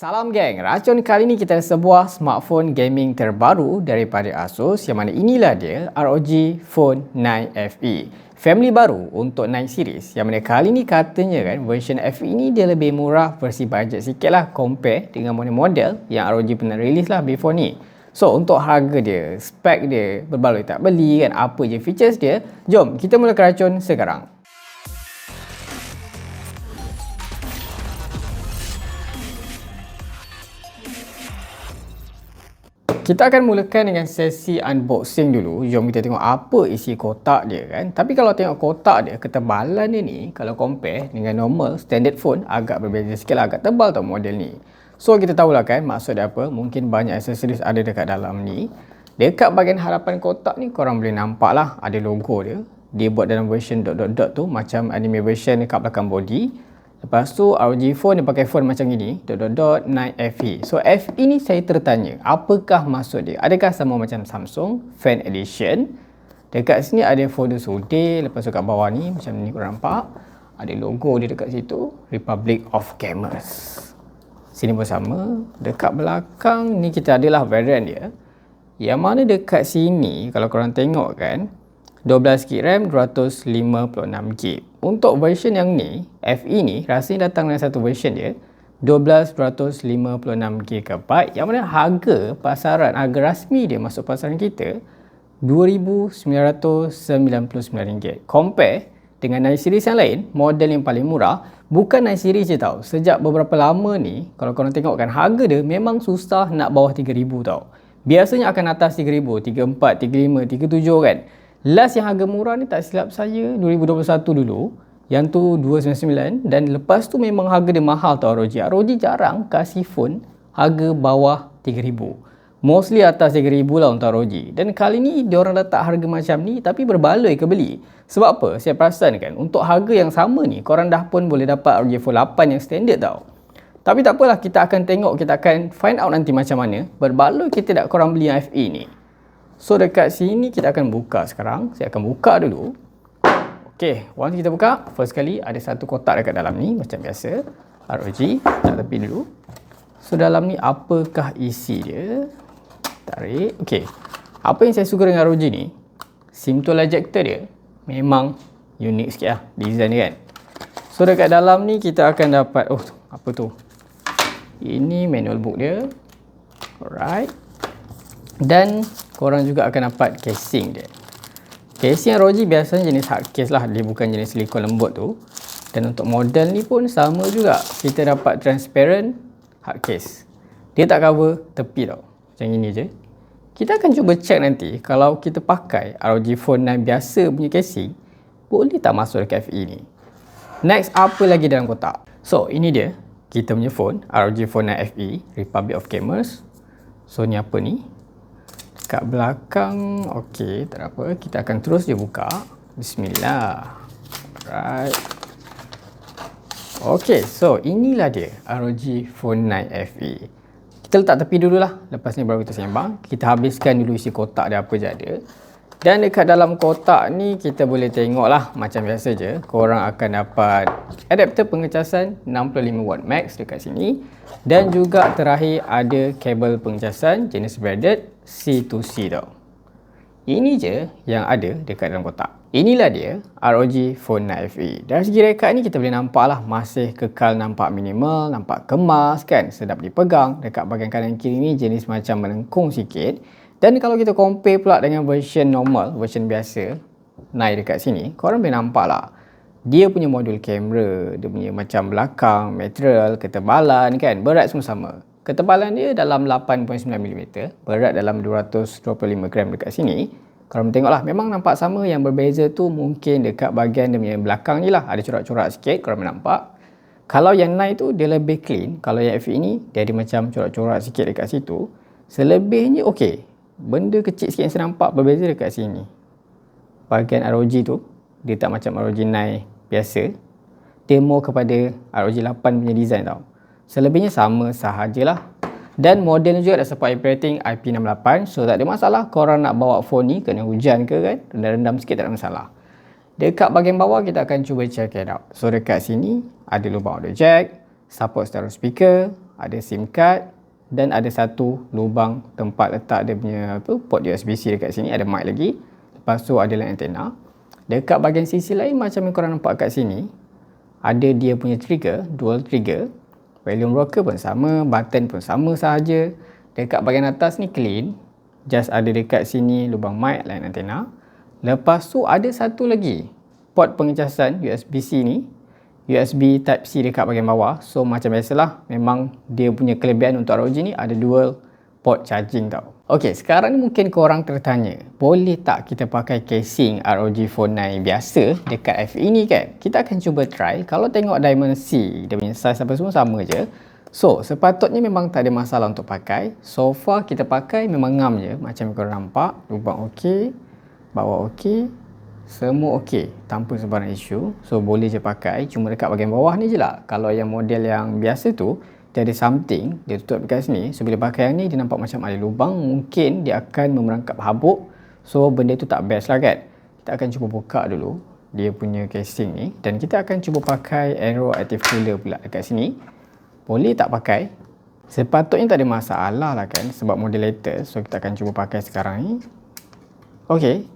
Salam geng, racun kali ni kita ada sebuah smartphone gaming terbaru daripada Asus yang mana inilah dia ROG Phone 9 FE. Family baru untuk 9 series yang mana kali ni katanya kan version FE ni dia lebih murah versi budget sikit lah compare dengan model-model yang ROG pernah release lah before ni. So untuk harga dia, spek dia, berbaloi tak beli kan, apa je features dia, jom kita mula keracun sekarang. Kita akan mulakan dengan sesi unboxing dulu. Jom kita tengok apa isi kotak dia kan. Tapi kalau tengok kotak dia, ketebalan dia ni kalau compare dengan normal standard phone agak berbeza sikit lah. Agak tebal tau model ni. So kita tahulah kan maksud dia apa. Mungkin banyak accessories ada dekat dalam ni. Dekat bahagian harapan kotak ni korang boleh nampak lah ada logo dia. Dia buat dalam version dot dot dot tu macam anime version dekat belakang body. Lepas tu ROG phone dia pakai phone macam ini dot dot dot 9 FE. So FE ni saya tertanya, apakah maksud dia? Adakah sama macam Samsung Fan Edition? Dekat sini ada folder sudir, lepas tu kat bawah ni macam ni korang nampak. Ada logo dia dekat situ, Republic of Gamers. Sini pun sama. Dekat belakang ni kita adalah variant dia. Yang mana dekat sini kalau korang tengok kan, 12GB RAM 256GB untuk version yang ni FE ni rasanya datang dengan satu version dia 12 256GB yang mana harga pasaran harga rasmi dia masuk pasaran kita RM2,999 compare dengan 9 series yang lain model yang paling murah bukan 9 series je tau. Sejak beberapa lama ni kalau korang tengok kan harga dia memang susah nak bawah 3000 tau. Biasanya akan atas 3000 34 35 37 kan Last yang harga murah ni tak silap saya 2021 dulu yang tu 299 dan lepas tu memang harga dia mahal tau ROG. ROG jarang kasih phone harga bawah 3000. Mostly atas 3000 lah untuk ROG. Dan kali ni dia orang letak harga macam ni tapi berbaloi ke beli. Sebab apa? Saya perasan kan untuk harga yang sama ni korang dah pun boleh dapat ROG Phone 8 yang standard tau. Tapi tak apalah kita akan tengok kita akan find out nanti macam mana berbaloi kita nak korang beli yang FE ni. So dekat sini kita akan buka sekarang. Saya akan buka dulu. Okay, once kita buka, first kali ada satu kotak dekat dalam ni macam biasa. ROG, tak tepi dulu. So dalam ni apakah isi dia? Tarik. Okay, apa yang saya suka dengan ROG ni? SIM tool ejector dia memang unik sikit lah design dia kan. So dekat dalam ni kita akan dapat, oh apa tu? Ini manual book dia. Alright. Dan korang juga akan dapat casing dia. Casing ROG biasanya jenis hard case lah. Dia bukan jenis silikon lembut tu. Dan untuk model ni pun sama juga. Kita dapat transparent hard case. Dia tak cover tepi tau. Macam ini je. Kita akan cuba check nanti kalau kita pakai ROG Phone 9 biasa punya casing, boleh tak masuk dekat FE ni. Next, apa lagi dalam kotak? So, ini dia. Kita punya phone, ROG Phone 9 FE, Republic of Gamers. So, ni apa ni? Kat belakang. Okey tak ada apa. Kita akan terus je buka. Bismillah. Right okey so inilah dia ROG Phone 9 FE kita letak tepi dululah. Lepas ni baru kita sembang. Kita habiskan dulu isi kotak dia apa je ada. Dan dekat dalam kotak ni kita boleh tengok lah macam biasa je. Korang akan dapat adapter pengecasan 65W max dekat sini. Dan juga terakhir ada kabel pengecasan jenis braided C to C tau. Ini je yang ada dekat dalam kotak. Inilah dia ROG Phone 9 FE. Dari segi rekat ni kita boleh nampak lah masih kekal nampak minimal, nampak kemas kan, sedap dipegang. Dekat bahagian kanan kiri ni jenis macam melengkung sikit. Dan kalau kita compare pula dengan version normal, version biasa, naik dekat sini, korang boleh nampak lah. Dia punya modul kamera, dia punya macam belakang, material, ketebalan kan, berat semua sama. Ketebalan dia dalam 8.9mm, berat dalam 225 gram dekat sini. Kalau tengoklah, memang nampak sama yang berbeza tu mungkin dekat bahagian dia punya belakang ni lah. Ada corak-corak sikit kalau nampak. Kalau yang naik tu dia lebih clean. Kalau yang FE ni dia ada macam corak-corak sikit dekat situ. Selebihnya okey. Benda kecil sikit yang saya nampak berbeza dekat sini. Bahagian ROG tu, dia tak macam ROG 9 biasa. Dia more kepada ROG 8 punya design tau. Selebihnya sama sahajalah. Dan model juga ada support operating IP68. So tak ada masalah korang nak bawa phone ni kena hujan ke kan. Rendam-rendam sikit tak ada masalah. Dekat bahagian bawah kita akan cuba check it out. So dekat sini ada lubang audio jack. Support stereo speaker. ada SIM card dan ada satu lubang tempat letak dia punya apa, port USB-C dekat sini, ada mic lagi. Lepas tu ada antena. Dekat bahagian sisi lain macam yang korang nampak kat sini, ada dia punya trigger, dual trigger. Volume rocker pun sama, button pun sama sahaja. Dekat bahagian atas ni clean. Just ada dekat sini lubang mic, line antena. Lepas tu ada satu lagi port pengecasan USB-C ni USB Type-C dekat bahagian bawah so macam biasalah memang dia punya kelebihan untuk ROG ni ada dual port charging tau. Ok sekarang mungkin korang tertanya boleh tak kita pakai casing ROG Phone 9 biasa dekat FE ni kan? Kita akan cuba try. Kalau tengok Diamond C dia punya size apa semua sama je. So sepatutnya memang tak ada masalah untuk pakai. So far kita pakai memang ngam je. Macam korang nampak lubang ok bawah ok semua okey tanpa sebarang isu. So boleh je pakai. Cuma dekat bahagian bawah ni je lah. Kalau yang model yang biasa tu dia ada something dia tutup dekat sini. So bila pakai yang ni dia nampak macam ada lubang mungkin dia akan memerangkap habuk. So benda tu tak best lah kan? Kita akan cuba buka dulu dia punya casing ni. Dan kita akan cuba pakai aero active cooler pula dekat sini. Boleh tak pakai? Sepatutnya tak ada masalah lah kan? Sebab model latest so kita akan cuba pakai sekarang ni. Ok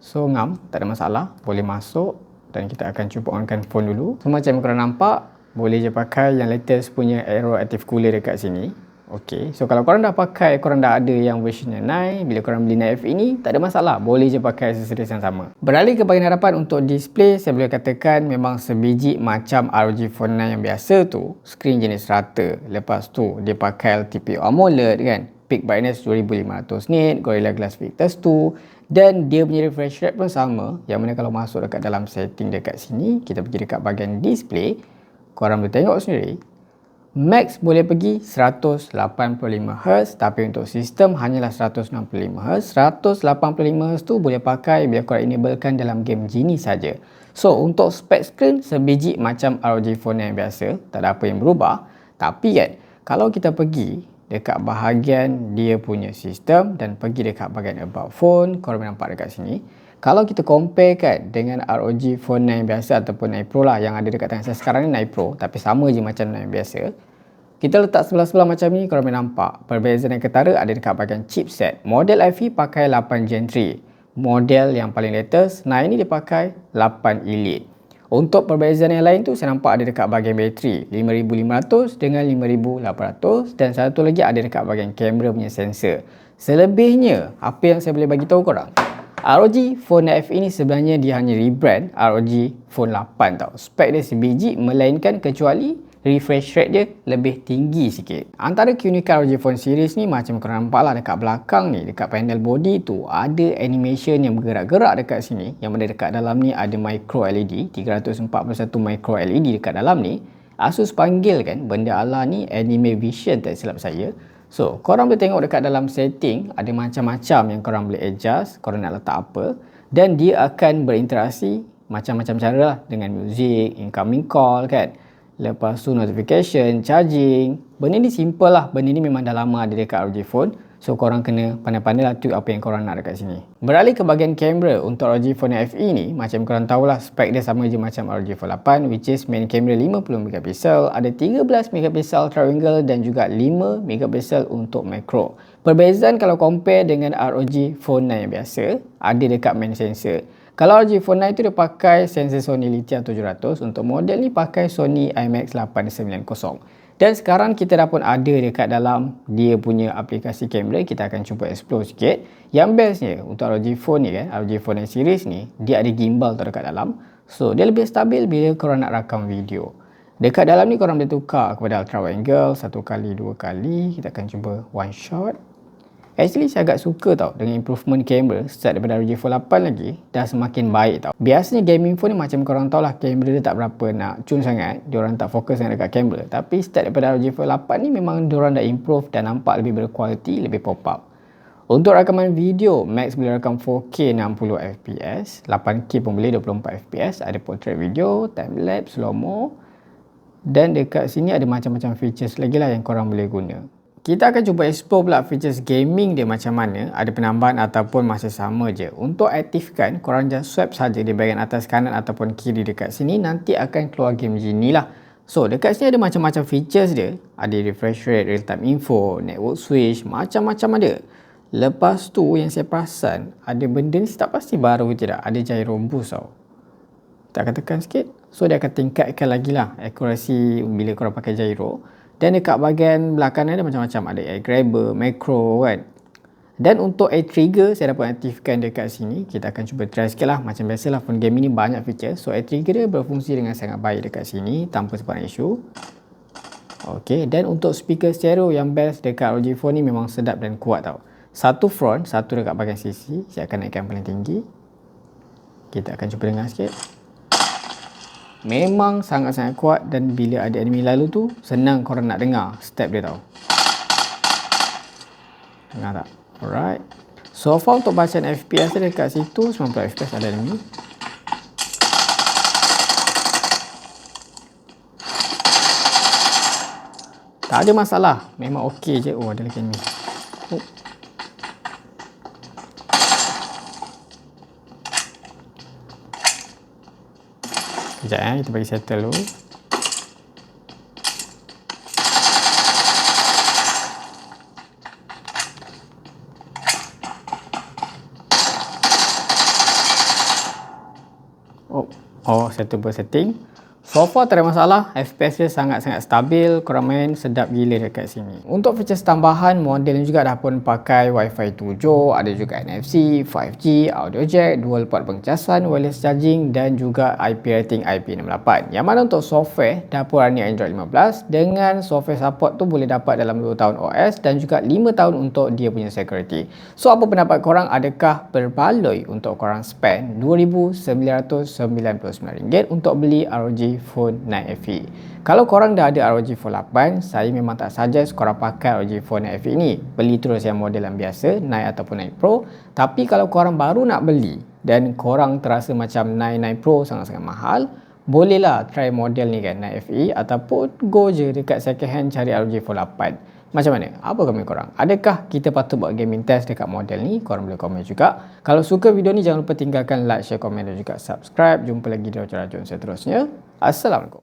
So ngam, tak ada masalah. Boleh masuk. Dan kita akan cuba onkan phone dulu. So macam korang nampak, boleh je pakai yang latest punya Aero Active Cooler dekat sini. Okay, so kalau korang dah pakai, korang dah ada yang versionnya 9, bila korang beli 9F ini, tak ada masalah. Boleh je pakai aksesoris yang sama. Beralih ke bahagian hadapan untuk display, saya boleh katakan memang sebiji macam ROG Phone 9 yang biasa tu. Screen jenis rata. Lepas tu, dia pakai LTPO AMOLED kan. Peak brightness 2500 nit, Gorilla Glass Victus 2 dan dia punya refresh rate pun sama yang mana kalau masuk dekat dalam setting dekat sini kita pergi dekat bahagian display korang boleh tengok sendiri. Max boleh pergi 185Hz tapi untuk sistem hanyalah 165Hz 185Hz tu boleh pakai bila korang enablekan dalam game Genie saja. so untuk spek screen sebiji macam ROG Phone yang biasa tak ada apa yang berubah. Tapi kan kalau kita pergi dekat bahagian dia punya sistem dan pergi dekat bahagian about phone korang nampak dekat sini kalau kita compare kan dengan ROG Phone 9 biasa ataupun 9 Pro lah yang ada dekat tangan saya sekarang ni 9 Pro. Tapi sama je macam 9 biasa. Kita letak sebelah-sebelah macam ni korang boleh nampak. Perbezaan yang ketara ada dekat bahagian chipset. Model iPhone pakai 8 Gen 3 model yang paling latest 9 ni dia pakai 8 Elite. Untuk perbezaan yang lain tu saya nampak ada dekat bahagian bateri. 5500 dengan 5800 dan satu lagi ada dekat bahagian kamera punya sensor. Selebihnya apa yang saya boleh bagi tahu korang? ROG Phone F ini sebenarnya dia hanya rebrand ROG Phone 8 tau. Spek dia sebiji melainkan kecuali refresh rate dia lebih tinggi sikit. Antara keunikan ROG Phone series ni macam korang nampak lah dekat belakang ni, dekat panel body tu ada animation yang bergerak-gerak dekat sini. Yang mana dekat dalam ni ada micro LED, 341 micro LED dekat dalam ni. Asus panggil kan benda ala ni anime vision tak silap saya. So, korang boleh tengok dekat dalam setting ada macam-macam yang korang boleh adjust, korang nak letak apa dan dia akan berinteraksi macam-macam cara lah dengan music, incoming call kan. Lepas tu notification, charging. Benda ni simple lah. Benda ni memang dah lama ada dekat ROG Phone. So korang kena pandai-pandai lah tweak apa yang korang nak dekat sini. Beralih ke bahagian kamera untuk ROG Phone FE ni. Macam korang tahulah spek dia sama je macam ROG Phone 8 which is main kamera 50MP. Ada 13MP ultra angle dan juga 5MP untuk macro. Perbezaan kalau compare dengan ROG Phone 9 yang biasa ada dekat main sensor. Kalau ROG Phone 9 tu dia pakai sensor Sony Lithium 700 untuk model ni pakai Sony IMX890. Dan sekarang kita dah pun ada dekat dalam dia punya aplikasi kamera kita akan cuba explore sikit. Yang bestnya untuk ROG Phone ni kan, ROG Phone 9 series ni dia ada gimbal tu dekat dalam. So dia lebih stabil bila korang nak rakam video. Dekat dalam ni korang boleh tukar kepada ultra wide angle satu kali dua kali. Kita akan cuba one shot. Actually saya agak suka tau dengan improvement kamera start daripada ROG Phone 8 lagi dah semakin baik tau. Biasanya gaming phone ni macam korang tahu lah kamera dia tak berapa nak cun sangat. Diorang tak fokus sangat dekat kamera. Tapi start daripada ROG Phone 8 ni memang diorang dah improve dan nampak lebih berkualiti, lebih pop up. Untuk rakaman video, Max boleh rakam 4K 60fps, 8K pun boleh 24fps, ada portrait video, time lapse, slow mo. Dan dekat sini ada macam-macam features lagi lah yang korang boleh guna. Kita akan cuba explore pula features gaming dia macam mana, ada penambahan ataupun masih sama je. Untuk aktifkan, korang just swipe saja di bahagian atas kanan ataupun kiri dekat sini, nanti akan keluar game Genie lah. So dekat sini ada macam-macam features dia. Ada refresh rate, real time info, network switch, macam-macam ada. Lepas tu yang saya perasan ada benda ni tak pasti baru ke tidak. Ada gyro boost tau. Tak akan tekan sikit. So dia akan tingkatkan lagi lah akurasi bila korang pakai gyro. Dan dekat bahagian belakang ni ada macam-macam. Ada air grabber, macro kan. Dan untuk air trigger saya dapat aktifkan dekat sini. Kita akan cuba try sikit lah. Macam biasalah phone game ini banyak feature. So air trigger dia berfungsi dengan sangat baik dekat sini tanpa sebarang isu. Okay. Dan untuk speaker stereo yang best dekat ROG Phone ni memang sedap dan kuat tau. Satu front, satu dekat bahagian sisi. Saya akan naikkan paling tinggi. Kita akan cuba dengar sikit. Memang sangat-sangat kuat dan bila ada enemy lalu tu, senang korang nak dengar step dia tau. Dengar tak? Alright. So far untuk bacaan FPS dia dekat situ, 90 FPS ada enemy. Tak ada masalah. Memang okey je. Oh, ada lagi enemy. Sekejap eh, kita bagi settle dulu. Oh, oh settle setting. So far tak ada masalah, FPS dia sangat-sangat stabil, korang main sedap gila dekat sini. Untuk features tambahan, model ni juga dah pun pakai Wi-Fi 7, ada juga NFC, 5G, audio jack, dual port pengecasan, wireless charging dan juga IP rating IP68. Yang mana untuk software, dah pun running Android 15 dengan software support tu boleh dapat dalam 2 tahun OS dan juga 5 tahun untuk dia punya security. So apa pendapat korang? Adakah berbaloi untuk korang spend RM2,999 untuk beli ROG Phone 9 FE. Kalau korang dah ada ROG Phone 8, saya memang tak suggest korang pakai ROG Phone 9 FE ni. Beli terus yang model yang biasa, 9 ataupun 9 Pro. Tapi kalau korang baru nak beli dan korang terasa macam 9 9 Pro sangat-sangat mahal, bolehlah try model ni kan 9 FE ataupun go je dekat second hand cari ROG Phone 8. Macam mana? Apa komen korang? Adakah kita patut buat gaming test dekat model ni? Korang boleh komen juga. Kalau suka video ni jangan lupa tinggalkan like, share, komen dan juga subscribe. Jumpa lagi di racun-racun seterusnya. 还是两个。